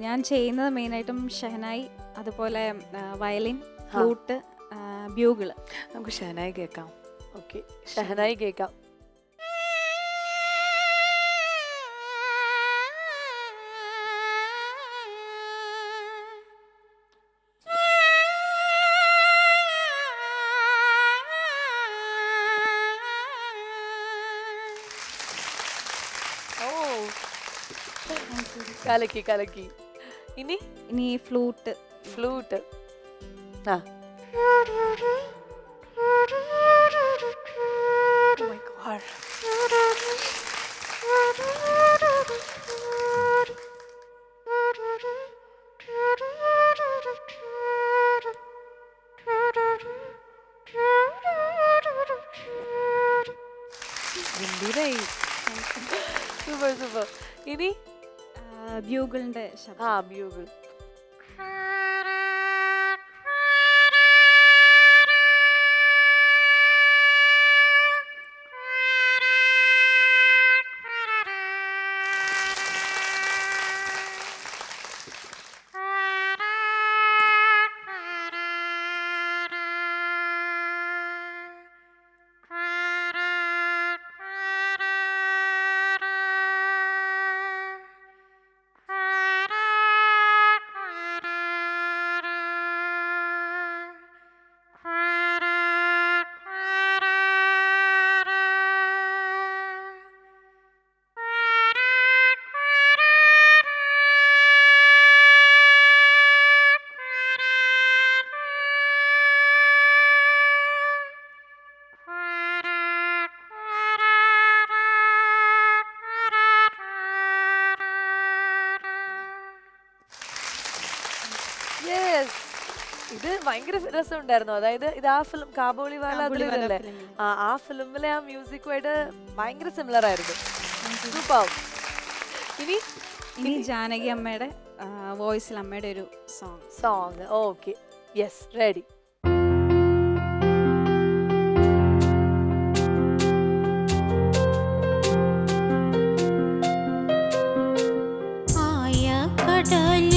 ഞാൻ ചെയ്യുന്നത് മെയിനായിട്ടും ഷെഹനായി അതുപോലെ വയലിൻ ഫ്ലൂട്ട് ബ്യൂഗിൾ നമുക്ക് ഷഹനായി കേൾക്കാം. ഓക്കെ ഷഹനായി കേൾക്കാം. ഓ കലക്കി കലക്കി. ഇനി? ഇനി ഫ്ലൂട്ട് ഫ്ലൂട്ട് ആ. ഗംഭീരായി സൂപ്പർ സൂപ്പർ ഇനി? ബ്യൂഗിളിന്റെ ശബ്ദം ആ ബ്യൂഗിൾ. യെസ് ഇത് ഭയങ്കര രസമുണ്ടായിരുന്നു. അതായത് ഇത് ആ ഫിലിം കാബോളിവാല കാബൂളിവാല അതിലല്ലേ ആ ആ ഫിലിമിലെ ആ മ്യൂസിക്കുമായിട്ട് ഭയങ്കര സിമിലർ ആയിരുന്നു. സൂപ്പർ ഇനി ഇനി ജാനകി അമ്മയുടെ വോയിസിൽ അമ്മയുടെ ഒരു song song okay yes ready ആയ കടൽ